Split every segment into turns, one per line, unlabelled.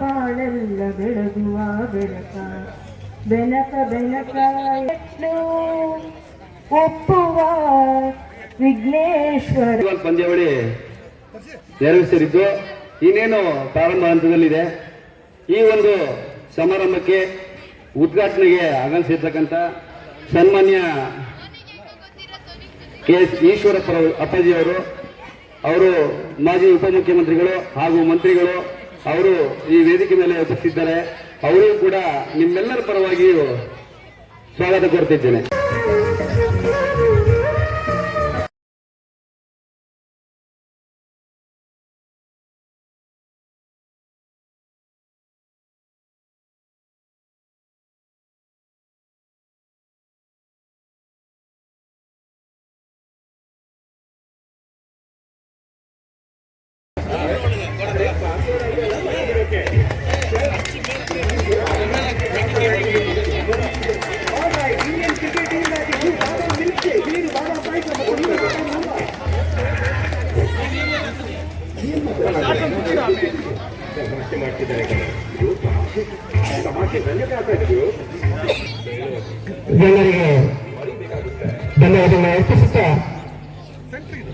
ಬಾಳೆಲ್ಲ ಬೆಳಗುವ ಬೆಳಕ ಬೆನಕ ಎಷ್ಟು ಒಪ್ಪುವ ವಿಘ್ನೇಶ್ವರ
ಪಂದ್ಯಾವಳಿ ನೆರವೇರಿಸಿದ್ದು ಇನ್ನೇನು ಪ್ರಾರಂಭ ಹಂತದಲ್ಲಿದೆ. ಈ ಒಂದು ಸಮಾರಂಭಕ್ಕೆ ಉದ್ಘಾಟನೆಗೆ ಆಗಮಿಸಿರ್ತಕ್ಕಂಥ ಸನ್ಮಾನ್ಯ ಕೆ ಎಚ್ ಈಶ್ವರಪ್ಪ ಅಪ್ಪಾಜಿಯವರು ಅವರು ಮಾಜಿ ಉಪಮುಖ್ಯಮಂತ್ರಿಗಳು ಹಾಗೂ ಮಂತ್ರಿಗಳು, ಅವರು ಈ ವೇದಿಕೆ ಮೇಲೆ ಉಪಸ್ಥಿತಿದ್ದಾರೆ. ಅವರಿಗೂ ಕೂಡ ನಿಮ್ಮೆಲ್ಲರ ಪರವಾಗಿಯೂ ಸ್ವಾಗತ ಕೋರ್ತಿದ್ದೇನೆ.
ಎಲ್ಲರಿಗೆ ಧನ್ಯವಾದಗಳನ್ನು ಅರ್ಪಿಸುತ್ತಾ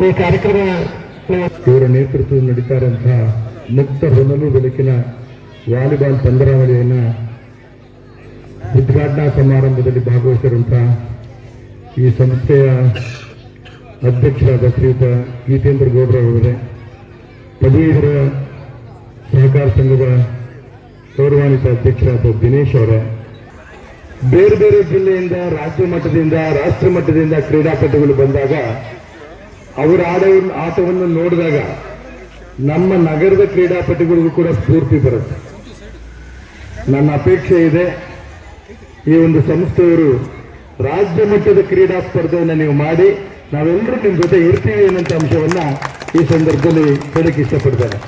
ಈ ಕಾರ್ಯಕ್ರಮ
ಇವರ ನೇತೃತ್ವದಲ್ಲಿ ನಡೀತಾ ಇರುವಂತಹ ಮುಕ್ತ ಹೊನಲು ಬೆಳಕಿನ ವಾಲಿಬಾಲ್ ಪಂದ್ಯಾವಳಿಯನ್ನು ಉದ್ಘಾಟನಾ ಸಮಾರಂಭದಲ್ಲಿ ಭಾಗವಹಿಸಿರುವಂತಹ ಈ ಸಂಸ್ಥೆಯ ಅಧ್ಯಕ್ಷರಾದ ಶ್ರೀಯುತ ಗೀತೇಂದ್ರ ಗೌಡ್ರವರೇ ಪದವೀಧರ ಸಹಕಾರ ಸಂಘದ ಗೌರವಾನ್ವಿತ ಅಧ್ಯಕ್ಷರಾದ ದಿನೇಶ್ ಅವರೇ, ಬೇರೆ ಬೇರೆ ಜಿಲ್ಲೆಯಿಂದ, ರಾಜ್ಯ ಮಟ್ಟದಿಂದ, ರಾಷ್ಟ್ರ ಮಟ್ಟದಿಂದ ಕ್ರೀಡಾಪಟುಗಳು ಬಂದಾಗ ಅವರ ಆಡ ಆಟವನ್ನು ನೋಡಿದಾಗ ನಮ್ಮ ನಗರದ ಕ್ರೀಡಾಪಟುಗಳಿಗೂ ಕೂಡ ಸ್ಫೂರ್ತಿ ಬರುತ್ತೆ. ನನ್ನ ಅಪೇಕ್ಷೆ ಇದೆ, ಈ ಒಂದು ಸಂಸ್ಥೆಯವರು ರಾಜ್ಯ ಮಟ್ಟದ ಕ್ರೀಡಾ ಸ್ಪರ್ಧೆಯನ್ನು ನೀವು ಮಾಡಿ, ನಾವೆಲ್ಲರೂ ನಿಮ್ಮ ಜೊತೆ ಇರ್ತೀವಿ ಅನ್ನೋಂಥ ಅಂಶವನ್ನ ಈ ಸಂದರ್ಭದಲ್ಲಿ ಹೇಳಕ್ಕೆ ಇಷ್ಟಪಡ್ತಾರೆ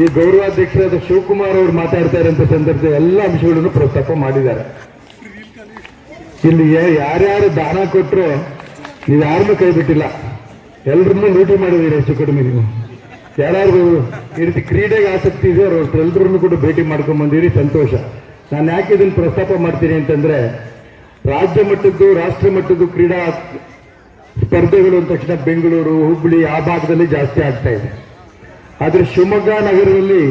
ಈ ಗೌರವಾಧ್ಯಕ್ಷರಾದ ಶಿವಕುಮಾರ್ ಅವರು ಮಾತಾಡ್ತಾ ಇರೋಂಥ ಸಂದರ್ಭದ ಎಲ್ಲ ಅಂಶಗಳನ್ನು ಪ್ರಸ್ತಾಪ ಮಾಡಿದ್ದಾರೆ. ಇಲ್ಲಿ ಯಾರ್ಯಾರು ದಾನ ಕೊಟ್ಟರು ನೀವು ಯಾರನ್ನು ಕೈ ಬಿಟ್ಟಿಲ್ಲ. ಎಲ್ರನ್ನೂ ಲೂಟಿ ಮಾಡಿದ್ದೀರಿ ಹೆಚ್ಚು ಕಡಿಮೆ ನೀವು. ಯಾರ್ಯಾರು ಈ ರೀತಿ ಕ್ರೀಡೆಗೆ ಆಸಕ್ತಿ ಇದೆ ಅವರು ಎಲ್ಲರನ್ನು ಕೂಡ ಭೇಟಿ ಮಾಡ್ಕೊಂಡು ಬಂದಿರಿ, ಸಂತೋಷ. ನಾನು ಯಾಕೆ ಇದನ್ನು ಪ್ರಸ್ತಾಪ ಮಾಡ್ತೀನಿ ಅಂತಂದ್ರೆ, ರಾಜ್ಯ ಮಟ್ಟದ್ದು, ರಾಷ್ಟ್ರ ಮಟ್ಟದ್ದು ಕ್ರೀಡಾ ಸ್ಪರ್ಧೆಗಳು ಅಂದ ತಕ್ಷಣ ಬೆಂಗಳೂರು, ಹುಬ್ಬಳ್ಳಿ ಆ ಭಾಗದಲ್ಲಿ ಜಾಸ್ತಿ ಆಗ್ತಾ ಇದೆ. ಆದ್ರೆ ಶಿವಮೊಗ್ಗ ನಗರದಲ್ಲಿ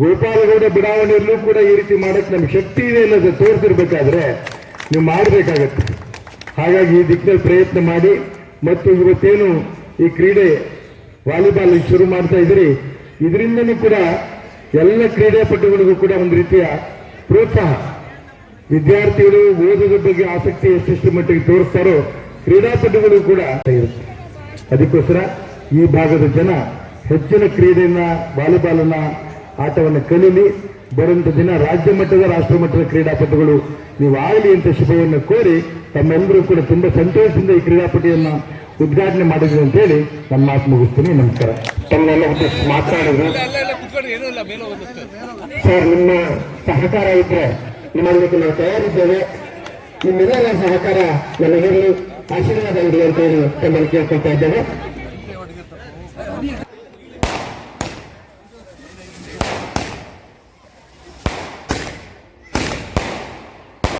ಗೋಪಾಲಗೌಡ ಬಡಾವಣೆಯಲ್ಲೂ ಕೂಡ ಈ ರೀತಿ ಮಾಡಕ್ಕೆ ನಮ್ಗೆ ಶಕ್ತಿ ಇದೆ ಅನ್ನೋದು ತೋರಿಸಿರ್ಬೇಕಾದ್ರೆ ನೀವು ಮಾಡಬೇಕಾಗತ್ತೆ. ಹಾಗಾಗಿ ಈ ದಿಕ್ಕಿನಲ್ಲಿ ಪ್ರಯತ್ನ ಮಾಡಿ ಮತ್ತು ಇವತ್ತೇನು ಈ ಕ್ರೀಡೆ ವಾಲಿಬಾಲ್ ಶುರು ಮಾಡ್ತಾ ಇದ್ರಿ ಇದರಿಂದನೂ ಕೂಡ ಎಲ್ಲ ಕ್ರೀಡಾಪಟುಗಳಿಗೂ ಕೂಡ ಒಂದು ರೀತಿಯ ಪ್ರೋತ್ಸಾಹ. ವಿದ್ಯಾರ್ಥಿಗಳು ಓದೋದ್ರ ಬಗ್ಗೆ ಆಸಕ್ತಿ ಎಷ್ಟೆಷ್ಟು ಮಟ್ಟಿಗೆ ತೋರಿಸ್ತಾರೋ ಕ್ರೀಡಾಪಟುಗಳು ಕೂಡ ಇರುತ್ತೆ ಅದಕ್ಕೋಸ್ಕರ ಈ ಭಾಗದ ಜನ ಹೆಚ್ಚಿನ ಕ್ರೀಡೆಯನ್ನ ವಾಲಿಬಾಲ್ನ ಆಟವನ್ನು ಕಲೀಲಿ. ಬರುವಂತ ದಿನ ರಾಜ್ಯ ಮಟ್ಟದ ರಾಷ್ಟ್ರ ಮಟ್ಟದ ಕ್ರೀಡಾಪಟುಗಳು ನೀವು ಆಗಲಿ ಅಂತ ಶುಭವನ್ನು ಕೋರಿ ತಮ್ಮೆಲ್ಲರೂ ಕೂಡ ತುಂಬಾ ಸಂತೋಷದಿಂದ ಈ ಕ್ರೀಡಾಪಟಿಯನ್ನು ಉದ್ಘಾಟನೆ ಮಾಡಿದ್ರು ಅಂತ ಹೇಳಿ ನನ್ನ ಮಾತು ಮುಗಿಸ್ತೀನಿ. ನಮಸ್ಕಾರ. ತಮ್ಮೆಲ್ಲ ಉದ್ದೇಶಿಸಿ ಮಾತನಾಡಿದ್ರು ಸರ್ ನಿಮ್ಮ ಸಹಕಾರ ಇದ್ರೆ ನಿಮ್ಮಲ್ಲಿ ನಾವು ತಯಾರಿದ್ದೇವೆ. ನಿಮ್ಮೆಲ್ಲರ ಸಹಕಾರ ನನಗಿರಲಿ. ಆಶೀರ್ವಾದ ಇರಲಿ ಅಂತ ಹೇಳಿ ಕೇಳ್ಕೊಳ್ತಾ ಇದ್ದೇವೆ